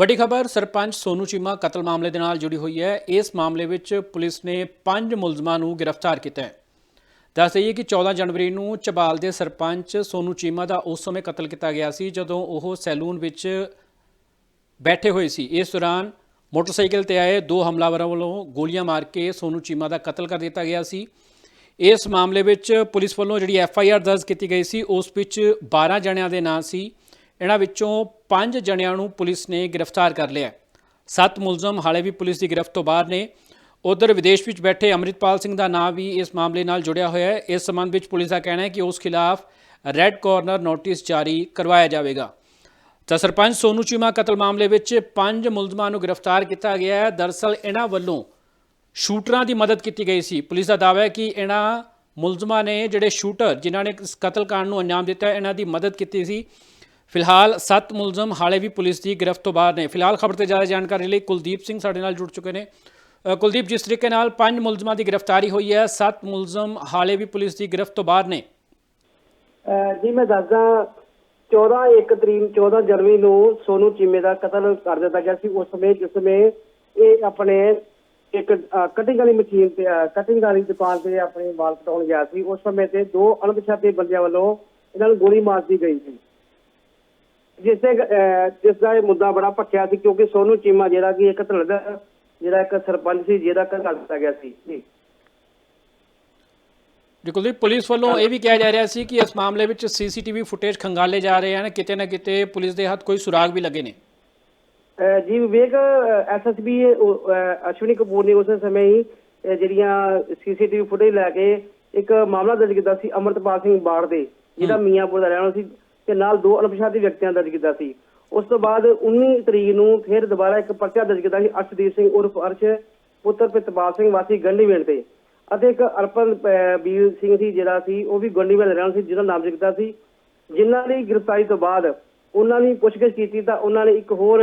ਵੱਡੀ ਖਬਰ, ਸਰਪੰਚ ਸੋਨੂ ਚੀਮਾ ਕਤਲ ਮਾਮਲੇ ਦੇ ਨਾਲ ਜੁੜੀ ਹੋਈ ਹੈ। ਇਸ ਮਾਮਲੇ ਵਿੱਚ ਪੁਲਿਸ ਨੇ ਪੰਜ ਮੁਲਜ਼ਮਾਂ ਨੂੰ ਗ੍ਰਿਫਤਾਰ ਕੀਤਾ ਹੈ। ਦੱਸ ਦਈਏ ਕਿ 14 ਜਨਵਰੀ ਨੂੰ ਚਬਾਲ ਦੇ ਸਰਪੰਚ ਸੋਨੂ ਚੀਮਾ ਦਾ ਉਸ ਸਮੇਂ ਕਤਲ ਕੀਤਾ ਗਿਆ ਸੀ, ਜਦੋਂ ਉਹ ਸੈਲੂਨ ਵਿੱਚ ਬੈਠੇ ਹੋਏ ਸੀ। ਇਸ ਦੌਰਾਨ ਮੋਟਰਸਾਈਕਲ ਤੇ ਆਏ ਦੋ ਹਮਲਾਵਰਾਂ ਵੱਲੋਂ ਗੋਲੀਆਂ ਮਾਰ ਕੇ ਸੋਨੂ ਚੀਮਾ ਦਾ ਕਤਲ ਕਰ ਦਿੱਤਾ ਗਿਆ ਸੀ। ਇਸ ਮਾਮਲੇ ਵਿੱਚ ਪੁਲਿਸ ਵੱਲੋਂ ਜਿਹੜੀ ਐਫ ਆਈ ਆਰ ਦਰਜ ਕੀਤੀ ਗਈ ਸੀ, ਉਸ ਵਿੱਚ 12 ਜਣਿਆਂ ਦੇ ਨਾਂ ਸੀ। ਇਹਨਾਂ ਵਿੱਚੋਂ 5 ਜਣਿਆਂ ਨੂੰ ਪੁਲਿਸ ਨੇ ਗ੍ਰਿਫਤਾਰ ਕਰ ਲਿਆ ਸੱਤ ਮੁਲਜ਼ਮ ਹਾਲੇ ਵੀ ਪੁਲਿਸ ਦੀ ਗ੍ਰਿਫਤ ਤੋਂ ਬਾਹਰ ਨੇ। ਉਧਰ ਵਿਦੇਸ਼ ਵਿੱਚ ਬੈਠੇ ਅਮਰਿਤਪਾਲ ਸਿੰਘ ਦਾ ਨਾਂ ਵੀ ਇਸ ਮਾਮਲੇ ਨਾਲ ਜੁੜਿਆ ਹੋਇਆ ਹੈ। ਇਸ ਸੰਬੰਧ ਵਿੱਚ ਪੁਲਿਸ ਦਾ ਕਹਿਣਾ ਹੈ ਕਿ ਉਸ ਖਿਲਾਫ ਰੈੱਡ ਕਾਰਨਰ ਨੋਟਿਸ ਜਾਰੀ ਕਰਵਾਇਆ ਜਾਵੇਗਾ। ਤਾਂ ਸਰਪੰਚ ਸੋਨੂ ਚੀਮਾ ਕਤਲ ਮਾਮਲੇ ਵਿੱਚ ਪੰਜ ਮੁਲਜ਼ਮਾਂ ਨੂੰ ਗ੍ਰਿਫਤਾਰ ਕੀਤਾ ਗਿਆ ਹੈ। ਦਰਅਸਲ ਇਹਨਾਂ ਵੱਲੋਂ ਸ਼ੂਟਰਾਂ ਦੀ ਮਦਦ ਕੀਤੀ ਗਈ ਸੀ। ਪੁਲਿਸ ਦਾ ਦਾਅਵਾ ਹੈ ਕਿ ਇਹਨਾਂ ਮੁਲਜ਼ਮਾਂ ਨੇ ਜਿਹੜੇ ਸ਼ੂਟਰ ਜਿਨ੍ਹਾਂ ਨੇ ਇਸ ਕਤਲकांड ਨੂੰ ਅੰਜਾਮ ਦਿੱਤਾ ਇਹਨਾਂ ਦੀ ਮਦਦ ਕੀਤੀ ਸੀ। ਫਿਲਹਾਲ ਸੱਤ ਮੁਲਜ਼ਮ ਹਾਲੇ ਵੀ ਪੁਲਿਸ ਦੀ ਗ੍ਰਿਫਤ ਤੋਂ ਬਾਹਰ ਨੇ। ਫਿਲਹਾਲ ਖਬਰ ਤੇ ਜ਼ਿਆਦਾ ਜਾਣਕਾਰੀ ਲਈ ਕੁਲਦੀਪ ਸਿੰਘ ਸਾਡੇ ਨਾਲ ਜੁੜ ਚੁੱਕੇ ਨੇ। ਕੁਲਦੀਪ, ਜਿਸ ਤਰੀਕੇ ਨਾਲ ਪੰਜ ਮੁਲਜ਼ਮਾਂ ਦੀ ਗ੍ਰਿਫਤਾਰੀ ਹੋਈ ਹੈ, ਸੱਤ ਮੁਲਜ਼ਮ ਹਾਲੇ ਵੀ ਪੁਲਿਸ ਦੀ ਗ੍ਰਿਫਤ ਤੋਂ ਬਾਹਰ ਨੇ। ਜੀ, ਮੈਂ ਦੱਸਦਾ 14 ਇੱਕ ਤਰੀਕ 14 ਜਨਵਰੀ ਨੂੰ ਸੋਨੂ ਚੀਮੇ ਦਾ ਕਤਲ ਕਰ ਦਿੱਤਾ ਗਿਆ ਸੀ। ਉਸ ਸਮੇਂ, ਜਿਸ ਸਮੇਂ ਇਹ ਆਪਣੇ ਇੱਕ ਕਟਿੰਗ ਵਾਲੀ ਮਸ਼ੀਨ ਤੇ ਕਟਿੰਗ ਵਾਲੀ ਦੁਕਾਨ ਤੇ ਆਪਣੇ ਵਾਲ ਕਟਾਉਣ ਗਿਆ ਸੀ। ਉਸ ਸਮੇਂ ਤੇ ਦੋ ਅਣਪਛਾਤੇ ਬੰਦਿਆਂ ਵੱਲੋਂ ਇਹਨਾਂ ਨੂੰ ਗੋਲੀ ਮਾਰ ਦਿੱਤੀ ਗਈ ਸੀ। ਜਿਸ ਦੇ ਜਿਸ ਦਾ ਇਹ ਮੁੱਦਾ ਬੜਾ ਭਖਿਆ ਸੀ ਕਿਉਂਕਿ ਸੋਨੂ ਚੀਮਾ ਜਿਹੜਾ ਕਿ ਇੱਕ ਧੜ ਦਾ ਜਿਹੜਾ ਇੱਕ ਸਰਪੰਚ ਸੀ ਜਿਹਦਾ ਕਰ ਦਿੱਤਾ ਗਿਆ ਸੀ। ਜੀ। ਜੀ ਕੁਲਦੀਪ ਪੁਲਿਸ ਵੱਲੋਂ ਇਹ ਵੀ ਕਿਹਾ ਜਾ ਰਿਹਾ ਸੀ ਕਿ ਇਸ ਮਾਮਲੇ ਵਿੱਚ ਸੀਸੀਟੀਵੀ ਫੁਟੇਜ ਖੰਗਾਲੇ ਜਾ ਰਹੇ ਹਨ ਕਿਤੇ ਨਾ ਕਿਤੇ ਪੁਲਿਸ ਦੇ ਹੱਥ ਕੋਈ ਸੁਰਾਗ ਵੀ ਲੱਗੇ ਨੇ। ਜੀ ਵਿਵੇਕ ਐਸਐਸਬੀ ਅਸ਼ਵਨੀ ਕਪੂਰ ਨੇ ਉਸ ਸਮੇਂ ਹੀ ਜਿਹੜੀਆਂ ਸੀਸੀਟੀਵੀ ਫੁਟੇਜ ਲੈ ਕੇ ਇੱਕ ਮਾਮਲਾ ਦਰਜ ਕੀਤਾ ਸੀ ਅਮਰਤਪਾਲ ਸਿੰਘ ਬਾੜ ਦੇ ਜਿਹੜਾ ਮੀਆਂਪੁਰ ਦਾ ਰਹਿਣ ਵਾਲਾ ਸੀ। ਤੇ ਨਾਲ ਦੋ ਅਣਪਛਾਤੇ ਵਿਅਕਤੀਆਂ ਦਰਜ ਕੀਤਾ ਸੀ। ਉਸ ਤੋਂ ਬਾਅਦ 19 ਤਰੀਕ ਨੂੰ ਫਿਰ ਦੁਬਾਰਾ ਇੱਕ ਪਰਚਾ ਦਰਜ ਕੀਤਾ ਸੀ ਅਰਸ਼ਦੀਪ ਸਿੰਘ ਉਰਫ ਅਰਸ਼, ਪੁੱਤਰ ਪ੍ਰਿਤਪਾਲ ਸਿੰਘ ਵਾਸੀ ਗੰਢੀਵੇਲ ਤੇ ਅਤੇ ਇੱਕ ਅਰਪਨ ਵੀਰ ਸਿੰਘ ਸੀ ਜਿਹੜਾ ਸੀ, ਉਹ ਵੀ ਗੰਢੀਵੇਲ ਦਾ ਰਹਿਣ ਸੀ ਜਿਹਦਾ ਨਾਮ ਲਿਖਦਾ ਸੀ। ਜਿਨ੍ਹਾਂ ਦੀ ਗ੍ਰਿਫਤਾਰੀ ਤੋਂ ਬਾਅਦ ਉਹਨਾਂ ਦੀ ਪੁੱਛਗਿੱਛ ਕੀਤੀ ਤਾਂ ਉਹਨਾਂ ਨੇ ਇੱਕ ਹੋਰ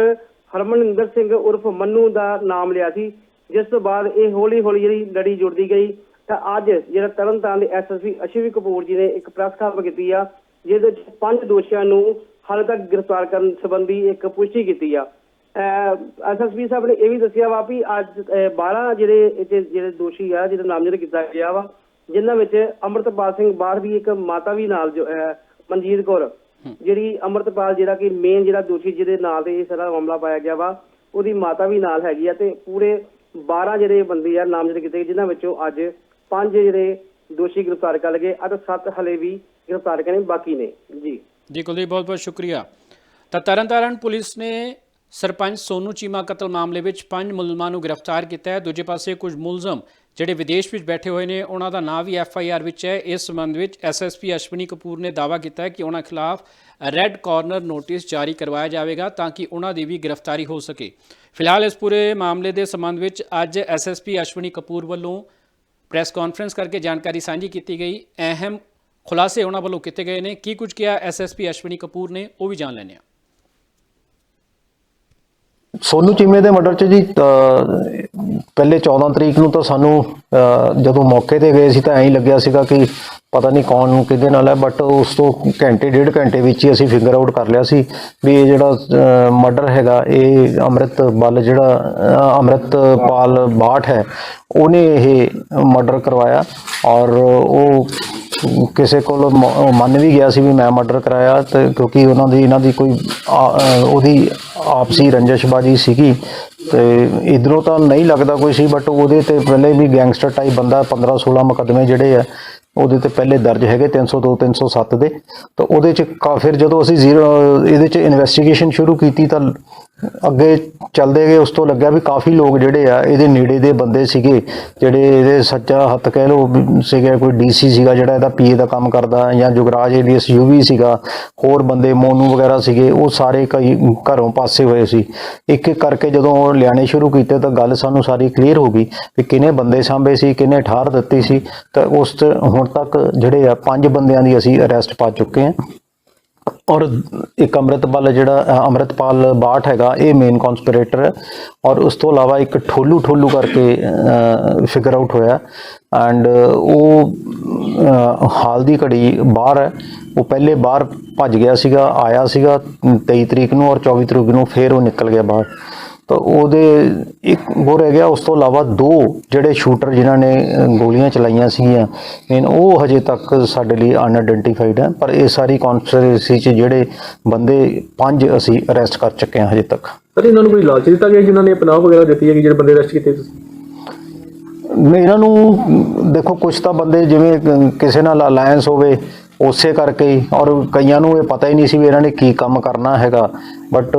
ਹਰਮਨਿੰਦਰ ਸਿੰਘ ਉਰਫ ਮੰਨੂ ਦਾ ਨਾਮ ਲਿਆ ਸੀ, ਜਿਸ ਤੋਂ ਬਾਅਦ ਇਹ ਹੌਲੀ ਹੌਲੀ ਜਿਹੜੀ ਲੜੀ ਜੁੜਦੀ ਗਈ। ਤਾਂ ਅੱਜ ਜਿਹੜਾ ਤਰਨਤਾਰਨ ਦੇ ਐਸਐਸਪੀ ਅਸ਼ਵੀ ਕਪੂਰ ਜੀ ਨੇ ਇੱਕ ਪ੍ਰੈਸ ਕਾਨਫਰੰਸ ਕੀਤੀ ਆ ਜਿਹਦੇ ਵਿੱਚ ਪੰਜ ਦੋਸ਼ੀਆਂ ਨੂੰ ਹਾਲੇ ਤੱਕ ਗ੍ਰਿਫਤਾਰ ਕਰਨ ਸੰਬੰਧੀ ਇੱਕ ਪੁਸ਼ਟੀ ਕੀਤੀ ਆ। ਐਸਐਸਪੀ ਸਾਹਿਬ ਨੇ ਇਹ ਵੀ ਦੱਸਿਆ ਵਾ ਵੀ ਅੱਜ ਅਹ, 12 ਜਿਹੜੇ ਜਿਹੜੇ ਦੋਸ਼ੀ ਆ ਜਿਹਦਾ ਨਾਮਜ਼ਦ ਕੀਤਾ ਗਿਆ ਵਾ ਜਿਨ੍ਹਾਂ ਵਿੱਚ ਅਮਰਤਪਾਲ ਸਿੰਘ ਬਾਹਰ ਵੀ ਇੱਕ ਮਾਤਾ ਵੀ ਨਾਲ ਮਨਜੀਤ ਕੌਰ ਜਿਹੜੀ ਅਮਰਤਪਾਲ ਜਿਹੜਾ ਕਿ ਮੇਨ ਜਿਹੜਾ ਦੋਸ਼ੀ ਜਿਹਦੇ ਨਾਲ ਤੇ ਇਹ ਸਾਰਾ ਮਾਮਲਾ ਪਾਇਆ ਗਿਆ ਵਾ ਉਹਦੀ ਮਾਤਾ ਵੀ ਨਾਲ ਹੈਗੀ ਆ ਤੇ ਪੂਰੇ 12 ਜਿਹੜੇ ਬੰਦੇ ਆ ਨਾਮਜ਼ਦ ਕੀਤੇ ਗਏ, ਜਿਨ੍ਹਾਂ ਵਿੱਚੋਂ ਅੱਜ ਪੰਜ ਜਿਹੜੇ ਦੋਸ਼ੀ ਗ੍ਰਿਫਤਾਰ ਕਰ ਲਏ ਅਤੇ ਸੱਤ ਹਲੇ ਵੀ ਗ੍ਰਿਫਤਾਰ ਕਰਨੇ ਬਾਕੀ ਨੇ ਜੀ ਜੀ ਕੁਲਦੀਪ ਬਹੁਤ ਬਹੁਤ ਸ਼ੁਕਰੀਆ ਤਾਂ ਤਰਨਤਾਰਨ ਪੁਲਿਸ ਨੇ ਸਰਪੰਚ ਸੋਨੂ ਚੀਮਾ ਕਤਲ ਮਾਮਲੇ ਵਿੱਚ ਪੰਜ ਮੁਲਜ਼ਮਾਂ ਨੂੰ ਗ੍ਰਿਫਤਾਰ ਕੀਤਾ ਹੈ ਦੂਜੇ ਪਾਸੇ ਕੁਝ ਮੁਲਜ਼ਮ ਜਿਹੜੇ ਵਿਦੇਸ਼ ਵਿੱਚ ਬੈਠੇ ਹੋਏ ਨੇ ਉਹਨਾਂ ਦਾ ਨਾਂ ਵੀ ਐਫ ਆਈ ਆਰ ਵਿੱਚ ਹੈ ਇਸ ਸੰਬੰਧ ਵਿੱਚ S S P Ashwani Kapoor ਨੇ ਦਾਅਵਾ ਕੀਤਾ ਹੈ ਕਿ ਉਹਨਾਂ ਖਿਲਾਫ ਰੈੱਡ ਕਾਰਨਰ ਨੋਟਿਸ ਜਾਰੀ ਕਰਵਾਇਆ ਜਾਵੇਗਾ ਤਾਂ ਕਿ ਉਹਨਾਂ ਦੀ ਵੀ ਗ੍ਰਿਫਤਾਰੀ ਹੋ ਸਕੇ ਫਿਲਹਾਲ ਇਸ ਪੂਰੇ ਮਾਮਲੇ ਦੇ ਸੰਬੰਧ ਵਿੱਚ ਅੱਜ S S P Ashwani Kapoor ਵੱਲੋਂ ਪ੍ਰੈਸ ਕਾਨਫਰੰਸ ਕਰਕੇ ਜਾਣਕਾਰੀ ਸਾਂਝੀ ਕੀਤੀ ਗਈ ਅਹਿਮ ਖੁਲਾਸੇ ਉਹਨਾਂ ਵੱਲੋਂ ਕੀਤੇ ਗਏ ਨੇ। ਕੀ ਕੁਝ ਕਿਹਾ ਐਸਐਸਪੀ ਅਸ਼ਵਨੀ ਕਪੂਰ ਨੇ ਉਹ ਵੀ ਜਾਣ ਲੈਣੇ ਆ ਸੋਨੂ ਚੀਮੇ ਦੇ ਮਰਡਰ ਚ ਜੀ ਪਹਿਲੇ 14 ਤਰੀਕ ਨੂੰ ਤਾਂ ਸਾਨੂੰ ਜਦੋਂ ਮੌਕੇ ਤੇ ਗਏ ਸੀ ਤਾਂ ਐਂ ਹੀ ਲੱਗਿਆ ਸੀਗਾ ਕਿ ਪਤਾ ਨਹੀਂ ਕੌਣ ਕਿਹਦੇ ਨਾਲ ਹੈ ਬਟ ਉਸ ਤੋਂ ਘੰਟੇ ਡੇਢ ਘੰਟੇ ਵਿੱਚ ਹੀ ਅਸੀਂ ਫਿਗਰ ਆਊਟ ਕਰ ਲਿਆ ਸੀ ਵੀ ਇਹ ਜਿਹੜਾ ਮਰਡਰ ਹੈਗਾ ਇਹ ਅੰਮ੍ਰਿਤ ਬਲ ਜਿਹੜਾ ਅਹ, ਅੰਮ੍ਰਿਤਪਾਲ ਬਾਠ ਹੈ ਉਹਨੇ ਇਹ ਮਰਡਰ ਕਰਵਾਇਆ ਔਰ ਉਹ ਕਿਸੇ ਕੋਲ ਮ- ਮੰਨ ਵੀ ਗਿਆ ਸੀ ਵੀ ਮੈਂ ਮਰਡਰ ਕਰਾਇਆ ਤੇ ਕਿਉਂਕਿ ਉਹਨਾਂ ਦੀ ਇਹਨਾਂ ਦੀ ਕੋਈ ਉਹਦੀ ਆਪਸੀ ਰੰਜਿਸ਼ਬਾਜੀ ਸੀਗੀ ਤੇ ਇਧਰੋਂ ਤਾਂ ਨਹੀਂ ਲੱਗਦਾ ਕੋਈ ਸੀ ਬਟ ਉਹਦੇ ਤੇ ਪਹਿਲੇ ਵੀ ਗੈਂਗਸਟਰ ਟਾਈਪ ਬੰਦਾ 15 16 ਮੁਕੱਦਮੇ ਜਿਹੜੇ ਆ, ਉਹਦੇ ਤੇ ਪਹਿਲੇ ਦਰਜ ਹੈਗੇ 302 307 ਦੇ ਤਾਂ ਉਹਦੇ ਚ ਕਾ ਫਿਰ ਜਦੋਂ ਅਸੀਂ ਜ਼ੀਰੋ ਇਹਦੇ ਚ ਇਨਵੈਸਟੀਗੇਸ਼ਨ ਸ਼ੁਰੂ ਕੀਤੀ ਤਾਂ ਅੱਗੇ ਚੱਲਦੇ ਗਏ, ਉਸ ਤੋਂ ਲੱਗਿਆ ਵੀ ਕਾਫੀ ਲੋਕ ਜਿਹੜੇ ਆ, ਇਹਦੇ ਨੇੜੇ ਦੇ ਬੰਦੇ ਸੀਗੇ, ਜਿਹੜੇ ਇਹਦੇ ਸੱਚਾ ਹੱਥ ਕਹਿ ਲੋ ਸੀਗੇ, ਕੋਈ ਡੀਸੀ ਸੀਗਾ ਜਿਹੜਾ ਇਹਦਾ ਪੀਏ ਦਾ ਕੰਮ ਕਰਦਾ, ਜਾਂ ਜੁਗਰਾਜ ਏਲੀਅਸ ਯੂਵੀ ਸੀਗਾ, ਹੋਰ ਬੰਦੇ ਮੋਨੂ ਵਗੈਰਾ ਸੀਗੇ, ਉਹ ਸਾਰੇ ਕਈ ਘਰੋਂ ਪਾਸੇ ਹੋਏ ਸੀ। ਇੱਕ ਇੱਕ ਕਰਕੇ ਜਦੋਂ ਉਹ ਲਿਆਣੇ ਸ਼ੁਰੂ ਕੀਤੇ ਤਾਂ ਗੱਲ ਸਾਨੂੰ ਸਾਰੀ ਕਲੀਅਰ ਹੋ ਗਈ ਕਿ ਕਿਨੇ ਬੰਦੇ ਸਾਂਭੇ ਸੀ ਕਿਨੇ ਠਾਰ ਦਿੱਤੀ ਸੀ। ਤਾਂ ਉਸ 'ਚ ਹੁਣ ਤੱਕ ਜਿਹੜੇ ਆ, ਪੰਜ ਬੰਦਿਆਂ ਦੀ ਅਸੀਂ ਅਰੈਸਟ ਪਾ ਚੁੱਕੇ ਹਾਂ। ਔਰ ਇੱਕ ਅੰਮ੍ਰਿਤਪਾਲ ਜਿਹੜਾ ਅੰਮ੍ਰਿਤਪਾਲ ਬਾਠ ਹੈਗਾ, ਇਹ ਮੇਨ ਕਨਸਪੀਰੇਟਰ ਹੈ। ਔਰ ਉਸ ਤੋਂ ਇਲਾਵਾ ਇੱਕ ਠੋਲੂ ਠੋਲੂ ਕਰਕੇ ਫਿਗਰ ਆਊਟ ਹੋਇਆ। ਐਂਡ ਉਹ ਹਾਲ ਦੀ ਘੜੀ ਬਾਹਰ ਹੈ। ਉਹ ਪਹਿਲੇ ਬਾਹਰ ਭੱਜ ਗਿਆ ਸੀਗਾ, ਆਇਆ ਸੀਗਾ 23 ਤਰੀਕ ਨੂੰ ਔਰ 24 ਤਰੀਕ ਨੂੰ ਫੇਰ ਉਹ ਨਿਕਲ ਗਿਆ ਬਾਹਰ। ਤਾਂ ਉਹਦੇ ਇੱਕ ਹੋਰ ਰਹਿ ਗਿਆ, ਉਸ ਤੋਂ ਇਲਾਵਾ ਦੋ ਜਿਹੜੇ ਸ਼ੂਟਰ ਜਿਨ੍ਹਾਂ ਨੇ ਗੋਲੀਆਂ ਚਲਾਈਆਂ ਸੀਗੀਆਂ ਮੇਨ ਉਹ ਹਜੇ ਤੱਕ ਸਾਡੇ ਲਈ ਅਨਆਇਡੈਂਟੀਫਾਈਡ ਹੈ, ਪਰ ਇਹ ਸਾਰੀ ਕਨਸਪੀਰੇਸੀ 'ਚ ਜਿਹੜੇ ਬੰਦੇ, ਪੰਜ ਅਸੀਂ ਅਰੈਸਟ ਕਰ ਚੁੱਕੇ ਹਾਂ ਹਜੇ ਤੱਕ। ਸਰ, ਇਹਨਾਂ ਨੂੰ ਕੋਈ ਲਾਲਚ ਦਿੱਤਾ ਗਿਆ, ਜਿਨ੍ਹਾਂ ਨੇ ਪਨਾਹ ਵਗੈਰਾ ਦਿੱਤੀ ਹੈ, ਕਿ ਜਿਹੜੇ ਬੰਦੇ ਅਰੈਸਟ ਕੀਤੇ ਤੁਸੀਂ? ਇਹਨਾਂ ਨੂੰ, ਦੇਖੋ ਕੁਝ ਤਾਂ ਬੰਦੇ ਜਿਵੇਂ ਕਿਸੇ ਨਾਲ ਅਲਾਈਅੰਸ ਹੋਵੇ, ਉਸੇ ਕਰਕੇ ਹੀ, ਔਰ ਕਈਆਂ ਨੂੰ ਇਹ ਪਤਾ ਹੀ ਨਹੀਂ ਸੀ ਵੀ ਇਹਨਾਂ ਨੇ ਕੀ ਕੰਮ ਕਰਨਾ ਹੈਗਾ। ਬਟ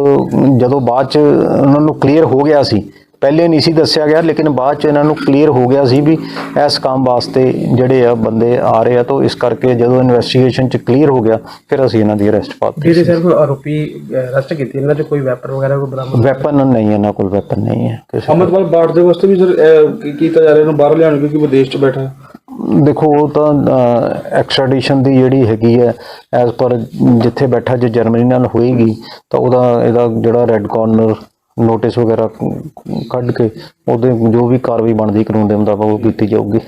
ਜਦੋਂ ਬਾਅਦ ਚ ਉਹਨਾਂ ਨੂੰ ਕਲੀਅਰ ਹੋ ਗਿਆ ਸੀ ਪਹਿਲੇ ਨਹੀਂ ਸੀ ਦੱਸਿਆ ਗਿਆ ਲੇਕਿਨ ਬਾਅਦ ਚ ਇਹਨਾਂ ਨੂੰ ਕਲੀਅਰ ਹੋ ਗਿਆ ਸੀ ਵੀ ਇਸ ਕੰਮ ਵਾਸਤੇ ਜਿਹੜੇ ਆ ਬੰਦੇ ਆ ਰਹੇ ਆ ਤਾਂ ਇਸ ਕਰਕੇ ਜਦੋਂ ਇਨਵੈਸਟੀਗੇਸ਼ਨ ਚ ਕਲੀਅਰ ਹੋ ਗਿਆ ਫਿਰ ਅਸੀਂ ਇਹਨਾਂ ਦੀ ਅਰੈਸਟ ਪਾਤੀ ਜਿਹੜੇ ਸਰ ਆਰੋਪੀ ਅਰੈਸਟ ਕੀਤੇ ਇਹਨਾਂ 'ਚ ਕੋਈ ਵੈਪਨ ਵਗੈਰਾ ਕੋਈ ਬਰਾਮਦ ਵੈਪਨ ਨਹੀਂ ਇਹਨਾਂ ਕੋਲ ਵੈਪਨ ਨਹੀਂ ਹੈ। ਅਮਰਪਾਲ ਬਾੜ ਦੇ ਵਾਸਤੇ ਵੀ ਸਰ ਕੀਤਾ ਜਾ ਰਿਹਾ ਇਹਨੂੰ ਬਾਹਰ ਲਿਆਉਣ ਕਿਉਂਕਿ ਵਿਦੇਸ਼ 'ਚ ਬੈਠਾ ਹੈ? ਦੇਖੋ ਉਹ ਤਾਂ ਐਕਸਟ੍ਰੈਡੀਸ਼ਨ ਦੀ ਜਿਹੜੀ ਹੈਗੀ ਹੈ ਐਜ਼ ਪਰ ਜਿੱਥੇ ਬੈਠਾ ਜੇ ਜਰਮਨੀ ਨਾਲ ਹੋਏਗੀ ਤਾਂ ਉਹਦਾ ਇਹਦਾ ਜਿਹੜਾ ਰੈੱਡ ਕਾਰਨਰ ਨੋਟਿਸ ਵਗੈਰਾ ਕੱਢ ਕੇ ਉਹਦੇ ਜੋ ਵੀ ਕਾਰਵਾਈ ਬਣਦੀ ਕਾਨੂੰਨ ਦੇ ਮੁਤਾਬਕ ਉਹ ਕੀਤੀ ਜਾਊਗੀ।